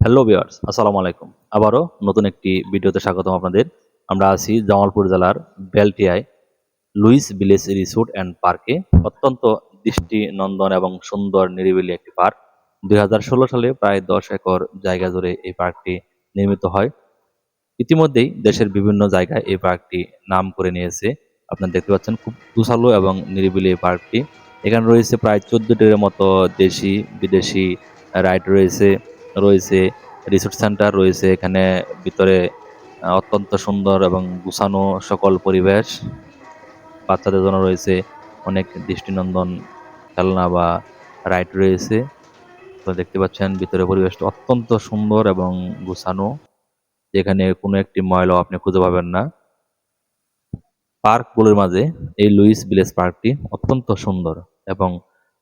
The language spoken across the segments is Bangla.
হ্যালো বিয়ার্স আসসালামু আলাইকুম। আবারও নতুন একটি ভিডিওতে স্বাগতম আপনাদের। আমরা আছি জামালপুর জেলার বেলটিয়ায় লুইস ভিলেজ রিসোর্ট অ্যান্ড পার্কে। অত্যন্ত দৃষ্টি নন্দন এবং সুন্দর নিরিবিলি একটি পার্ক। দুই হাজার ষোলো সালে প্রায় দশ একর জায়গা জুড়ে এই পার্কটি নির্মিত হয়। ইতিমধ্যেই দেশের বিভিন্ন জায়গায় এই পার্কটি নাম করে নিয়েছে। আপনারা দেখতে পাচ্ছেন খুব তুষালো এবং নিরিবিলি এই পার্কটি। এখানে রয়েছে প্রায় চোদ্দটির মতো দেশি বিদেশি রাইড রয়েছে। রয়েছে, রিসোর্ট সেন্টার রয়েছে, এখানে ভিতরে অত্যন্ত সুন্দর এবং গুছানো সকল পরিবেশ। বাচ্চাদের জন্য রয়েছে অনেক দৃষ্টিনন্দন খেলনা বা রাইড রয়েছে। তো দেখতে পাচ্ছেন ভিতরে পরিবেশটা অত্যন্ত সুন্দর এবং গুছানো, যেখানে কোনো একটি ময়লাও আপনি খুঁজে পাবেন না। পার্কগুলোর মাঝে এই লুইস ভিলেজ পার্কটি অত্যন্ত সুন্দর এবং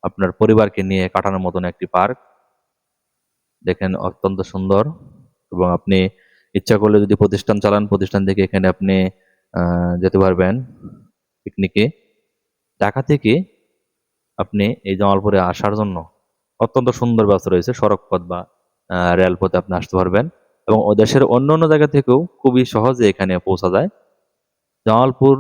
আপনার পরিবারকে নিয়ে কাটানোর মতন একটি পার্ক। দেখেন অত্যন্ত সুন্দর এবং আপনি ইচ্ছা করলে যদি প্রতিষ্ঠান চালান, প্রতিষ্ঠান থেকে এখানে আপনি যেতে পারবেন পিকনিকে। ঢাকা থেকে আপনি এই জামালপুরে আসার জন্য অত্যন্ত সুন্দর ব্যবস্থা রয়েছে সড়ক পথ বা রেলপথে আপনি আসতে পারবেন এবং ও দেশের অন্য অন্য জায়গা থেকেও খুবই সহজে এখানে পৌঁছা যায়। জামালপুর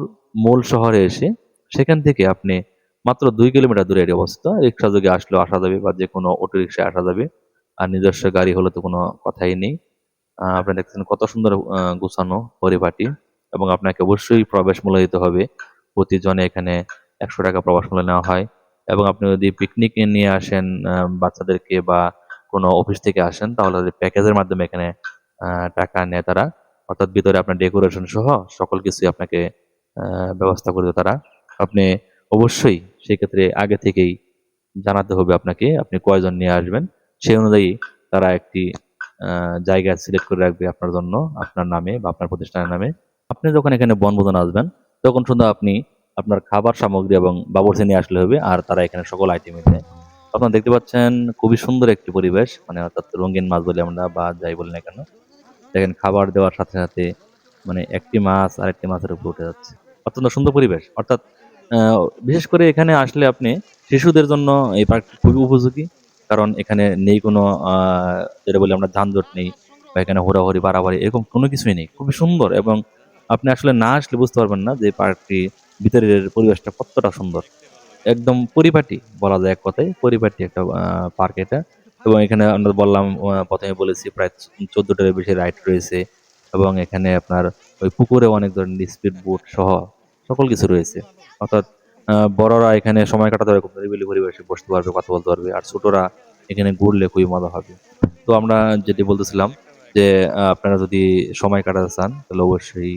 মূল শহরে এসে সেখান থেকে আপনি মাত্র দুই কিলোমিটার দূরে এটি অবস্থিত। রিক্সা যোগে আসলেও আসা যাবে বা যে কোনো অটো রিক্সায় আসা যাবে। আর নিজস্ব গাড়ি হলে তো কোনো কথাই নেই। আপনারা দেখছেন কত সুন্দর গুছানো পরিপাটি এবং আপনাকে অবশ্যই প্রবেশ মূল্য দিতে হবে। প্রতিজনে এখানে একশো টাকা প্রবেশ মূল্য নেওয়া হয় এবং আপনি যদি পিকনিকে নিয়ে আসেন বাচ্চাদেরকে বা কোনো অফিস থেকে আসেন, তাহলে প্যাকেজের মাধ্যমে এখানে টাকা নেয় তারা। অর্থাৎ ভিতরে আপনার ডেকোরেশন সহ সকল কিছুই আপনাকে ব্যবস্থা করে তারা। আপনি অবশ্যই সেক্ষেত্রে আগে থেকেই জানাতে হবে আপনাকে, আপনি কয়জন নিয়ে আসবেন। সেই অনুযায়ী তারা একটি জায়গা সিলেক্ট করে রাখবে আপনার জন্য, আপনার নামে বা আপনার প্রতিষ্ঠানের নামে। আপনি যখন এখানে বনভোজন আসবেন, তখন শুধু আপনি আপনার খাবার সামগ্রী এবং বাবরসি নিয়ে আসলে হবে, আর তারা এখানে সকল আইটেম দেয়। আপনারা দেখতে পাচ্ছেন খুবই সুন্দর একটি পরিবেশ মানে অর্থাৎ রঙিন মাছ বলি আমরা বা যাই বলি না কেন। দেখেন খাবার দেওয়ার সাথে সাথে মানে একটি মাছ আরেকটি মাছের উপর উঠে যাচ্ছে। অত্যন্ত সুন্দর পরিবেশ। অর্থাৎ বিশেষ করে এখানে আসলে আপনি শিশুদের জন্য এই পার্কটি খুবই উপযোগী। কারণ এখানে নেই কোনো যেটা বলি আমরা যানজট নেই বা এখানে হোরাহরি বাড়াবাড়ি, এরকম কোনো কিছুই নেই। খুবই সুন্দর এবং আপনি আসলে না আসলে বুঝতে পারবেন না যে পার্কটি ভিতরের পরিবেশটা কতটা সুন্দর। একদম পরিপাটি বলা যায় এক কথায়, পরিপাটি একটা পার্ক এটা। এবং এখানে আমরা বললাম প্রথমে বলেছি প্রায় চোদ্দোটার বেশি রাইড রয়েছে এবং এখানে আপনার ওই পুকুরে অনেক ধরনের স্পিড বোট সহ সকল কিছু রয়েছে। অর্থাৎ বড়রা এখানে সময় কাটাতে পারবে খুব পরিবেশে বসতে পারবে, কথা বলতে পারবে, আর ছোটরা এখানে ঘুরলে খুবই মজা হবে। তো আমরা যেটি বলতেছিলাম যে আপনারা যদি সময় কাটাতে চান, তাহলে অবশ্যই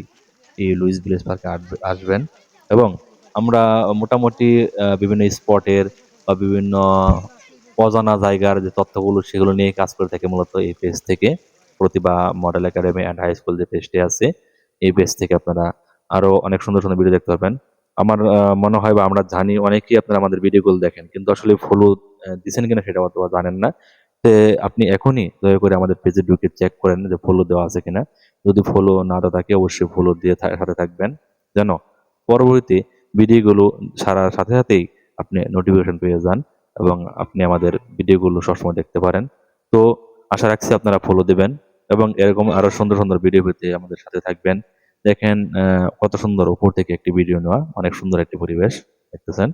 এই লুইস ভিলেজ পার্কে আসবেন। এবং আমরা মোটামুটি বিভিন্ন স্পটের বা বিভিন্ন অজানা জায়গার যে তথ্যগুলো, সেগুলো নিয়ে কাজ করে থাকে মূলত এই পেজ থেকে। Pratibha model academy and high school যে পেজটি আছে, এই পেজ থেকে আপনারা আরও অনেক সুন্দর সুন্দর ভিডিও দেখতে পারবেন। আমার মনে হয় বা আমরা জানি, অনেকেই আপনারা আমাদের ভিডিওগুলো দেখেন, কিন্তু আসলে ফলো দিচ্ছেন কিনা সেটা অথবা জানেন না। তে আপনি এখনই দয়া করে আমাদের পেজে ঢুকে চেক করেন যে ফলো দেওয়া আছে কিনা। যদি ফলো না দেওয়া থাকে, অবশ্যই ফলো দিয়ে সাথে থাকবেন। যেন পরবর্তী ভিডিওগুলো ছাড়ার সাথে সাথেই আপনি নোটিফিকেশন পেয়ে যান এবং আপনি আমাদের ভিডিওগুলো সবসময় দেখতে পারেন। তো আশা রাখছি আপনারা ফলো দিবেন এবং এরকম আরও সুন্দর সুন্দর ভিডিও পেতে আমাদের সাথে থাকবেন। দেখেন কত সুন্দর উপর থেকে একটি ভিডিও নেওয়া, অনেক সুন্দর একটি পরিবেশ দেখতেছেন।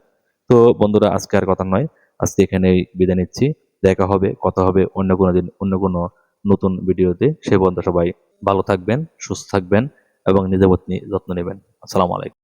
তো বন্ধুরা, আজকে আর কথা নয়, আজকে এখানেই বিদায় নিচ্ছি। দেখা হবে, কথা হবে অন্য কোনো দিন, অন্য কোনো নতুন ভিডিওতে। সে পর্যন্ত সবাই ভালো থাকবেন, সুস্থ থাকবেন এবং নিজের যত্ন নেবেন। আসসালামু আলাইকুম।